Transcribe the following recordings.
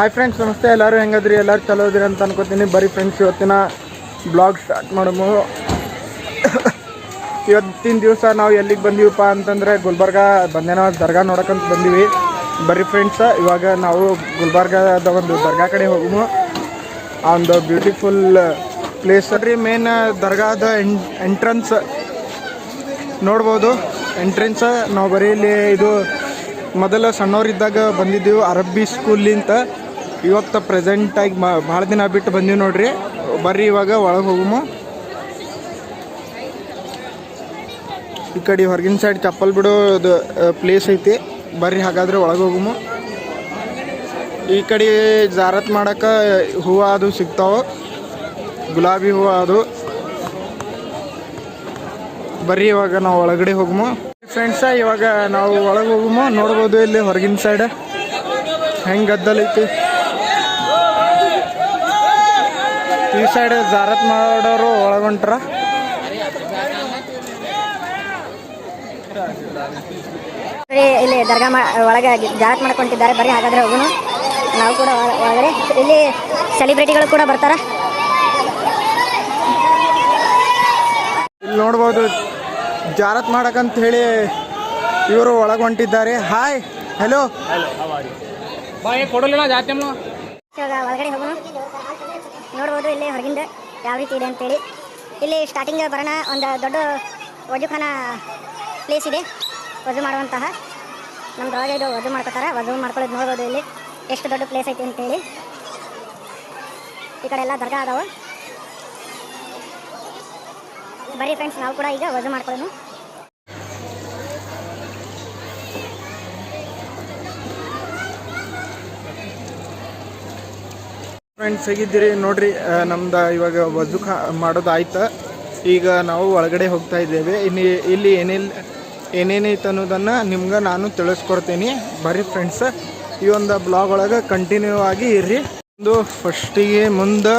Hi friends ನಮಸ್ತೆ. ಎಲ್ಲರೂ ಹೆಂಗದ್ರಿ? ಎಲ್ಲರೂ ಚಲೋ ಇದ್ರಿ ಅಂತ ಅನ್ಕೋತೀನಿ. ಬರೀ ಫ್ರೆಂಡ್ಸ್ ಇವತ್ತಿನ ಬ್ಲಾಗ್ ಸ್ಟಾರ್ಟ್ ಮಾಡೋದು ಇವತ್ತಿನ ದಿವಸ ನಾವು ಎಲ್ಲಿಗೆ ಬಂದೀವಪ್ಪ ಅಂತಂದರೆ ಗುಲ್ಬರ್ಗ, ಬಂದೇನೋ ದರ್ಗಾ ನೋಡೋಕ್ಕಂತ ಬಂದೀವಿ. ಬರೀ ಫ್ರೆಂಡ್ಸ್ ಇವಾಗ ನಾವು ಗುಲ್ಬರ್ಗದ ಒಂದು ದರ್ಗಾ ಕಡೆ ಹೋಗೋಣ ಆ ಒಂದು ಬ್ಯೂಟಿಫುಲ್ ಪ್ಲೇಸ್ ರೀ ಮೇನ್ ದರ್ಗಾದ ಎಂಟ್ರನ್ಸ್ ನೋಡ್ಬೋದು. ಎಂಟ್ರೆನ್ಸ್ ನಾವು ಬರೀ ಇಲ್ಲಿ ಇದು ಮೊದಲು ಸಣ್ಣವರಿದ್ದಾಗ ಬಂದಿದ್ದೀವಿ. ಅರಬ್ಬಿ ಸ್ಕೂಲಿಂದ ಇವತ್ತು ಪ್ರೆಸೆಂಟಾಗಿ ಭಾಳ ದಿನ ಬಿಟ್ಟು ಬಂದೀವಿ ನೋಡ್ರಿ. ಬರ್ರಿ ಇವಾಗ, ಒಳಗೆ ಹೋಗುಮು. ಈ ಕಡೆ ಹೊರಗಿನ ಸೈಡ್ ಚಪ್ಪಲ್ ಬಿಡೋದು ಪ್ಲೇಸ್ ಐತಿ. ಬರ್ರಿ ಹಾಗಾದ್ರೆ ಒಳಗೆ ಹೋಗುಮು. ಈ ಕಡೆ ಜಾರತ್ ಮಾಡಕ್ಕೆ ಹೂವು ಅದು ಸಿಗ್ತಾವ. ಗುಲಾಬಿ ಹೂವು ಅದು. ಬರ್ರಿ ಇವಾಗ ನಾವು ಒಳಗಡೆ ಹೋಗುಮು. ಫ್ರೆಂಡ್ಸ ಇವಾಗ ನಾವು ಒಳಗೆ ಹೋಗುಮು. ನೋಡ್ಬೋದು ಇಲ್ಲಿ ಹೊರಗಿನ ಸೈಡ್ ಹೆಂಗೆ ಗದ್ದಲ ಐತಿ ಈ ಸೈಡ್ ಜಾರತ್ ಮಾಡೋರು ಒಳಗೊಂಟ್ರ. ಇಲ್ಲಿ ದರ್ಗಾ ಮಾ ಒಳಗೆ ಜಾರತ್ ಮಾಡ್ಕೊಂಡಿದ್ದಾರೆ ಬರೀ ಹಾಗಾದ್ರೆ ಹೋಗುನು. ನಾವು ಕೂಡ ಒಳ- ಒಳಗಡೆ. ಇಲ್ಲಿ ಸೆಲೆಬ್ರಿಟಿಗಳು ಕೂಡ ಬರ್ತಾರ. ಇಲ್ಲಿ ನೋಡ್ಬೋದು ಜಾರತ್ ಮಾಡಕಂತ ಹೇಳಿ ಇವರು ಒಳಗೆ ಹೊಂಟಿದ್ದಾರೆ ಹಾಯ್ ಹಲೋ ಒಳಗಡೆ ಹೋಗೋಣ ನೋಡ್ಬೋದು, ಇಲ್ಲಿ ಹೊರಗಿಂದ ಯಾವ ರೀತಿ ಇದೆ ಅಂತೇಳಿ. ಇಲ್ಲಿ ಸ್ಟಾರ್ಟಿಂಗ್ ಬರೋಣ, ಒಂದು ದೊಡ್ಡ ವಜುಖಾನ ಪ್ಲೇಸ್ ಇದೆ. ವಜು ಮಾಡುವಂತಹ ನಮ್ದೊಳಗೆ ಇದು ವಜು ಮಾಡ್ಕೋತಾರೆ, ವಜು ಮಾಡ್ಕೊಳ್ಳೋದು ನೋಡ್ಬೋದು ಇಲ್ಲಿ. ಎಷ್ಟು ದೊಡ್ಡ ಪ್ಲೇಸ್ ಐತಿ ಅಂತೇಳಿ. ಈ ಕಡೆ ಎಲ್ಲ ದರ್ಗಾ ಅದಾವ. ಬರೀ ಫ್ರೆಂಡ್ಸ್ ನಾವು ಕೂಡ ಈಗ ವಜು ಮಾಡ್ಕೊಳ್ಳೋಣ. ಫ್ರೆಂಡ್ಸ್ ಹೇಗಿದ್ದೀರಿ? ನೋಡ್ರಿ ನಮ್ದು ಇವಾಗ ವಜು ಮಾಡೋದು ಆಯ್ತು ಈಗ ನಾವು ಒಳಗಡೆ ಹೋಗ್ತಾ ಇದ್ದೇವೆ. ಇಲ್ಲಿ ಇಲ್ಲಿ ಏನಿಲ್ಲ ಏನೇನೈತೆ ಅನ್ನೋದನ್ನು ನಿಮ್ಗೆ ನಾನು ತಿಳಿಸ್ಕೊಡ್ತೀನಿ. ಬರ್ರಿ ಫ್ರೆಂಡ್ಸ್ ಈ ಒಂದು ಬ್ಲಾಗ್ ಒಳಗೆ ಕಂಟಿನ್ಯೂ ಆಗಿ ಇರ್ರಿ. ಒಂದು ಫಸ್ಟಿಗೆ ಮುಂದೆ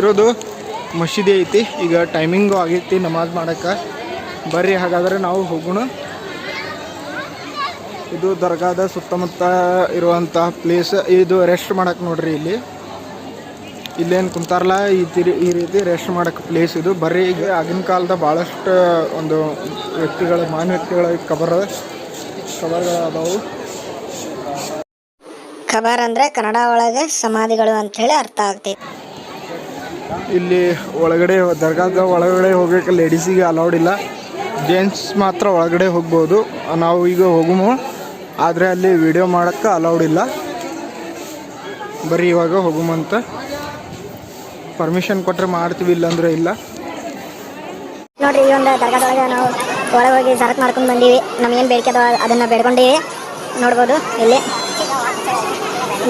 ಇರೋದು ಮಸೀದಿ ಐತಿ. ಈಗ ಟೈಮಿಂಗು ಆಗೈತಿ ನಮಾಜ್ ಮಾಡೋಕ್ಕೆ ಬರ್ರಿ, ಹಾಗಾದ್ರೆ ನಾವು ಹೋಗೋಣ. ಇದು ದರ್ಗಾದ ಸುತ್ತಮುತ್ತ ಇರುವಂತಹ ಪ್ಲೇಸ್ ಇದು ರೆಸ್ಟ್ ಮಾಡೋಕೆ ನೋಡ್ರಿ ಇಲ್ಲಿ. ಇಲ್ಲೇನು ಕುಂತಾರಲ್ಲ ಈ ತಿರಿ ಈ ರೀತಿ ರೆಸ್ಟ್ ಮಾಡೋಕ್ಕೆ ಪ್ಲೇಸ್ ಇದು. ಬರೀ ಈಗ ಆಗಿನ ಕಾಲದ ಭಾಳಷ್ಟು ಒಂದು ವ್ಯಕ್ತಿಗಳ ಮಾನ ವ್ಯಕ್ತಿಗಳ ಕಬರ್ ಕಬರ್ಗಳು ಅದಾವು. ಅಂದರೆ ಅಂದ್ರೆ ಕನ್ನಡ ಒಳಗೆ ಸಮಾಧಿಗಳು ಅಂತ ಹೇಳಿ ಅರ್ಥ ಆಗ್ತೈತಿ. ಇಲ್ಲಿ ಒಳಗಡೆ ದರ್ಗಾದ ಒಳಗಡೆ ಹೋಗೋಕೆ ಲೇಡೀಸಿಗೆ ಅಲೌಡ್ ಇಲ್ಲ. ಜೆಂಟ್ಸ್ ಮಾತ್ರ ಒಳಗಡೆ ಹೋಗ್ಬೋದು. ನಾವು ಈಗ ಹೋಗುಮು. ಆದರೆ ಅಲ್ಲಿ ವಿಡಿಯೋ ಮಾಡೋಕ್ಕೆ ಅಲೌಡ್ ಇಲ್ಲ. ಬರೀ ಇವಾಗ ಹೋಗುಮಂತ. ಪರ್ಮಿಷನ್ ಕೊಟ್ಟರೆ ಮಾಡ್ತೀವಿ, ಇಲ್ಲಾಂದ್ರೆ ಇಲ್ಲ. ನೋಡ್ರಿ, ಈ ಒಂದು ದರ್ಗಾದೊಳಗೆ ನಾವು ಒಳಗೆ ಹೋಗಿ ಸರಕು ಮಾಡ್ಕೊಂಡು ಬಂದೀವಿ. ನಮಗೇನು ಬೇಡಿಕೆ ಅದಾವ ಅದನ್ನು ಬೇಡ್ಕೊಂಡೀವಿ. ನೋಡ್ಬೋದು, ಇಲ್ಲಿ.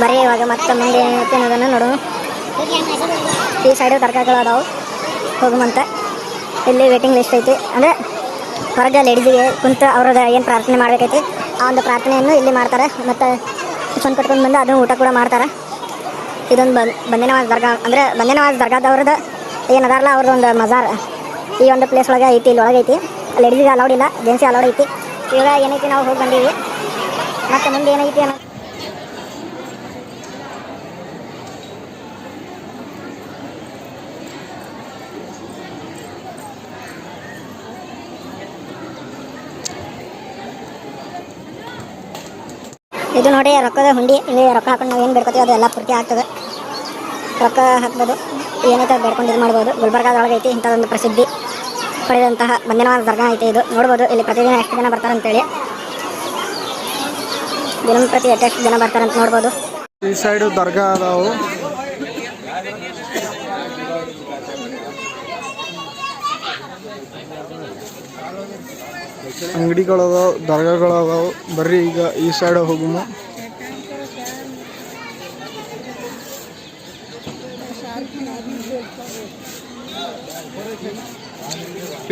ಬರೀ ಇವಾಗ ಮತ್ತೆ ಮುಂದೆ ಏನೈತೆ ಅನ್ನೋದನ್ನು ನೋಡೋಣ. ಈ ಸೈಡು ತರಕಾರಿಗಳು ಅದಾವು. ಹೋಗುವಂತ. ಇಲ್ಲಿ ವೇಟಿಂಗ್ ಲಿಸ್ಟ್ ಐತಿ. ಅಂದರೆ, ಹೊರಗೆ ಲೇಡೀಸಿಗೆ ಕುಂತು ಅವ್ರದ ಏನು ಪ್ರಾರ್ಥನೆ ಮಾಡಬೇಕೈತಿ, ಆ ಒಂದು ಪ್ರಾರ್ಥನೆಯನ್ನು ಇಲ್ಲಿ ಮಾಡ್ತಾರೆ. ಮತ್ತು ಸುನ್ ಕಟ್ಕೊಂಡು ಬಂದು ಅದನ್ನು ಊಟ ಕೂಡ ಮಾಡ್ತಾರೆ. ಇದೊಂದು ಬನ್ ಬಂದೇನವಾಜ್ ದರ್ಗಾ ಅಂದರೆ ಬಂದೇನವಾಜ್ ದರ್ಗಾದವ್ರದ್ದು ಏನು ಅದಾರಲ್ಲ ಅವ್ರದ್ದು ಒಂದು ಮಜಾರ್. ಈ ಒಂದು ಪ್ಲೇಸ್ ಒಳಗೆ ಐತಿ, ಇಲ್ಲಿ ಒಳಗೆ ಐತಿ. ಲೇಡೀಸಿಗೆ ಅಲೌಡ್ ಇಲ್ಲ ಜೆಂಟ್ಸಿಗೆ ಅಲೌಡ್ ಐತಿ. ಇವಾಗ ಏನೈತಿ ನಾವು ಹೋಗಿ ಬಂದೀವಿ. ಮತ್ತು ಮುಂದೆ ಏನೈತಿ ಅನ್ನೋ ಇದು ನೋಡಿ ರೊಕ್ಕದ ಹುಂಡಿ, ಇಲ್ಲಿ ರೊಕ್ಕ ಹಾಕೊಂಡು ನಾವು ಏನು ಬೇಡ್ಕೋತೀವಿ ಅದು ಎಲ್ಲ ಪೂರ್ತಿ ಆಗ್ತದೆ. ರೊಕ್ಕ ಹಾಕ್ಬೋದು. ಏನೈತೆ ಬೇಡ್ಕೊಂಡು ಇದು ಮಾಡ್ಬೋದು. ಗುಲ್ಬರ್ಗಾದೊಳಗೆ ಐತಿ ಒಂದು ಪ್ರಸಿದ್ಧಿ ಪಡೆದಂತಹ ಬಂಧನವಾದ ದರ್ಗಾ ಐತೆ ಇದು. ನೋಡ್ಬೋದು, ಇಲ್ಲಿ ಪ್ರತಿದಿನ ಎಷ್ಟು ಜನ ಬರ್ತಾರೆ ಅಂತೇಳಿ. ದಿನಂಪ್ರತಿ ಎಷ್ಟು ಜನ ಬರ್ತಾರೆ ಅಂತ ನೋಡ್ಬೋದು. ಈ ಸೈಡು ದರ್ಗಾ ಅದಾವು. ಅಂಗಡಿಗಳದಾವು ಅದಾವು ದರ್ಗಾಗಳು ಅದಾವು ಬರ್ರಿ ಈಗ ಈ ಸೈಡ್ ಹೋಗುಮು.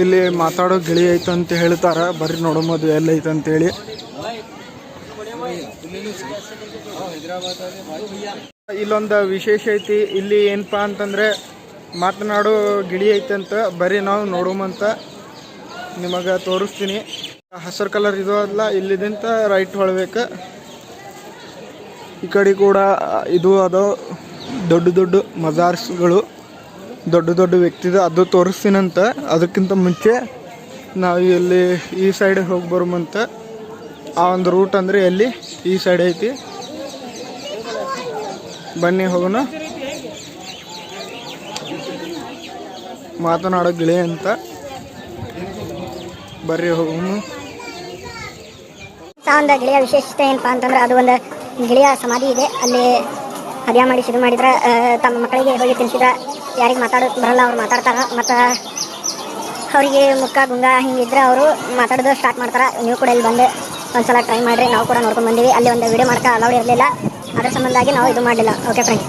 ಇಲ್ಲಿ ಮಾತಾಡೋ ಗಿಳಿ ಐತಂತ ಹೇಳ್ತಾರ. ಬರ್ರಿ ನೋಡೋದು ಎಲ್ಲ ಐತೆ ಅಂತೇಳಿ ಇಲ್ಲೊಂದು ವಿಶೇಷ ಐತಿ. ಇಲ್ಲಿ ಏನಪ್ಪ ಅಂತಂದ್ರೆ ಮಾತನಾಡೋ ಗಿಳಿ ಐತಂತ ಬರೀ ನಾವು ನೋಡೋಮಂತ ನಿಮಗೆ ತೋರಿಸ್ತೀನಿ. ಹಸಿರು ಕಲರ್ ಇದು ಅಲ್ಲ ಇಲ್ಲಿದಿಂತ ರೈಟ್ ಹೊಳ್ಬೇಕು. ಈ ಕಡೆ ಕೂಡ ಇದು ಅದು ದೊಡ್ಡ ದೊಡ್ಡ ಮಜಾರ್ಸ್ಗಳು. ದೊಡ್ಡ ದೊಡ್ಡ ವ್ಯಕ್ತಿದ ಅದು ತೋರಿಸ್ತೀನಂತ. ಅದಕ್ಕಿಂತ ಮುಂಚೆ ನಾವು ಇಲ್ಲಿ ಈ ಸೈಡ್ ಹೋಗಿ ಬರುಮಂತ ಆ ಒಂದು ರೂಟ್ ಅಂದರೆ ಎಲ್ಲಿ? ಈ ಸೈಡ್ ಐತಿ. ಬನ್ನಿ ಹೋಗೋಣ. ಮಾತನಾಡೋ ಗಿಳಿ ಅಂತ. ಬರ್ರಿ ಹೋಗೋಣ. ಒಂದು ಗಿಳಿಯ ವಿಶೇಷತೆ ಏನಪ್ಪ ಅಂತಂದ್ರೆ ಅದು ಒಂದು ಗಿಳಿಯ ಸಮಾಧಿ ಇದೆ. ಅಲ್ಲಿ ಹದ್ಯ ಮಾಡಿ ಶುರು ಮಾಡಿದ್ರೆ ತಮ್ಮ ಮಕ್ಕಳಿಗೆ ಹೋಗಿ ತಿನ್ಸಿದ್ರೆ ಯಾರಿಗೆ ಮಾತಾಡೋದು ಬರಲ್ಲ, ಅವ್ರು ಮಾತಾಡ್ತಾರೆ. ಮತ್ತು ಅವರಿಗೆ ಮುಖ, ಗುಂಗ ಹಿಂಗಿದ್ರೆ ಅವರು ಮಾತಾಡೋದು ಸ್ಟಾರ್ಟ್ ಮಾಡ್ತಾರೆ. ನೀವು ಕೂಡ ಇಲ್ಲಿ ಬಂದು ಒಂದ್ಸಲ ಟ್ರೈ ಮಾಡಿರಿ. ನಾವು ಕೂಡ ನೋಡ್ಕೊಂಡು ಬಂದೀವಿ. ಅಲ್ಲಿ ಒಂದು ವಿಡಿಯೋ ಮಾಡ್ತಾ ಅಲೌಡ್ ಇರಲಿಲ್ಲ. ಅದ್ರ ಸಂಬಂಧಾಗಿ ನಾವು ಇದು ಮಾಡಲಿಲ್ಲ ಓಕೆ ಫ್ರೆಂಡ್ಸ್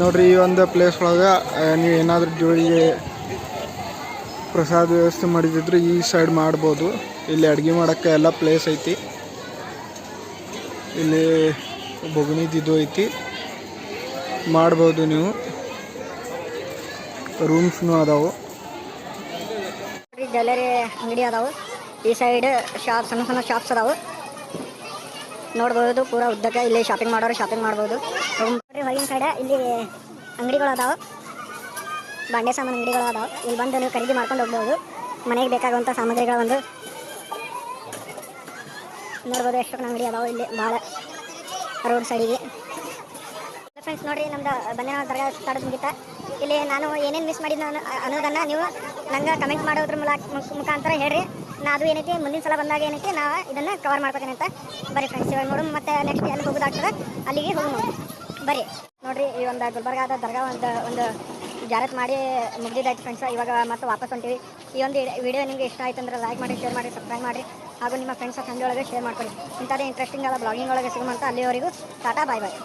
ನೋಡ್ರಿ, ಈ ಒಂದು ಪ್ಲೇಸ್ ಒಳಗೆ ನೀವು ಏನಾದರೂ ಜೋಳಿಗೆ ಪ್ರಸಾದ ವ್ಯವಸ್ಥೆ ಮಾಡಿದಿದ್ರೆ ಈ ಸೈಡ್ ಮಾಡ್ಬೋದು. ಇಲ್ಲಿ ಅಡುಗೆ ಮಾಡೋಕ್ಕೆ ಎಲ್ಲ ಪ್ಲೇಸ್ ಐತಿ. ಇಲ್ಲಿ ಬೊಗಣಿದಿದ್ದು ಐತಿ. ಮಾಡ್ಬೋದು ನೀವು. ರೂಮ್ಸ್ನೂ ಅದಾವು. ಜ್ಯುವೆಲರಿ ಅಂಗಡಿ ಅದಾವು. ಈ ಸೈಡ್ ಶಾಪ್ ಸಣ್ಣ ಸಣ್ಣ ಶಾಪ್ಸ್ ಅದಾವು. ನೋಡ್ಬೋದು, ಪೂರ ಉದ್ದಕ್ಕೆ ಇಲ್ಲಿ ಶಾಪಿಂಗ್ ಮಾಡೋರು ಶಾಪಿಂಗ್ ಮಾಡ್ಬೋದು. ಹೊರಗಿನ ಕಡೆ ಇಲ್ಲಿ ಅಂಗಡಿಗಳು ಅದಾವು. ಬಾಂಡೆ ಸಾಮಾನು ಅಂಗಡಿಗಳು ಅದಾವೆ. ಇಲ್ಲಿ ಬಂದು ನೀವು ಖರೀದಿ ಮಾಡ್ಕೊಂಡು ಹೋಗ್ಬೋದು. ಮನೆಗೆ ಬೇಕಾಗುವಂಥ ಸಾಮಗ್ರಿಗಳು ಒಂದು ನೋಡ್ಬೋದು ಎಷ್ಟೊಂದು ಅಂಗಡಿ ಅದಾವೆ ಇಲ್ಲಿ ಭಾಳ ರೋಡ್ ಸೈಡಿಗೆ ಫ್ರೆಂಡ್ಸ್ ನೋಡಿರಿ ನಮ್ದು ಬಂದೇನ ದರ್ಗಾ ಸ್ಟಾರ್ಟ್ ಮುಗಿತ. ಇಲ್ಲಿ ನಾನು ಏನೇನು ಮಿಸ್ ಮಾಡಿದ್ನ ನಾನು ಅನ್ನೋದನ್ನು ನೀವು ನಂಗೆ ಕಮೆಂಟ್ ಮಾಡೋದ್ರ ಮೂಲಕ ಮುಖಾಂತರ ಹೇಳ್ರಿ. ನಾ ಅದು ಏನೈತಿ, ಮುಂದಿನ ಸಲ ಬಂದಾಗ ಏನೈತಿ ನಾವು ಇದನ್ನು ಕವರ್ ಮಾಡ್ಬೇಕೇನೆ ಅಂತ. ಬರೀ ಫ್ರೆಂಡ್ಸ್ ಇವಾಗ ನೋಡು, ಮತ್ತೆ ನೆಕ್ಸ್ಟ್ ಎಲ್ಲಿ ಹೋಗೋದಾಗ್ತದೆ, ಅಲ್ಲಿಗೆ ಹೋಗೋಣ. ಬರ್ರಿ. ನೋಡಿರಿ, ಈ ಒಂದು ಗುಲ್ಬರ್ಗಾದ ದರ್ಗಾ ಒಂದು ಒಂದು ಜಾರತ್ ಮಾಡಿ ಮುಗಿದಾಯ್ತು ಫ್ರೆಂಡ್ಸ್ ಇವಾಗ ಮತ್ತೆ ವಾಪಸ್ ಹೊಂಟಿವಿ. ಈ ಒಂದು ವಿಡಿಯೋ ನಿಮಗೆ ಇಷ್ಟ ಆಯ್ತು ಅಂದ್ರೆ ಲೈಕ್ ಮಾಡಿ ಶೇರ್ ಮಾಡಿ ಸಬ್ಸ್ಕ್ರೈಬ್ ಮಾಡಿ. ಹಾಗೂ ನಿಮ್ಮ ಫ್ರೆಂಡ್ಸ್ ಫ್ಯಾಮಿಲಿ ಒಳಗೆ ಶೇರ್ ಮಾಡ್ಕೊಳ್ಳಿ. ಇಂಥದ್ದೇ ಇಂಟ್ರೆಸ್ಟಿಂಗ್ ಆದ ಬ್ಲಾಗಿಂಗ್ ಒಳಗೆ ಸಿಗುವಂತ ಅಲ್ಲಿವರೆಗೂ. ಟಾಟಾ ಬಾಯ್ ಬಾಯ್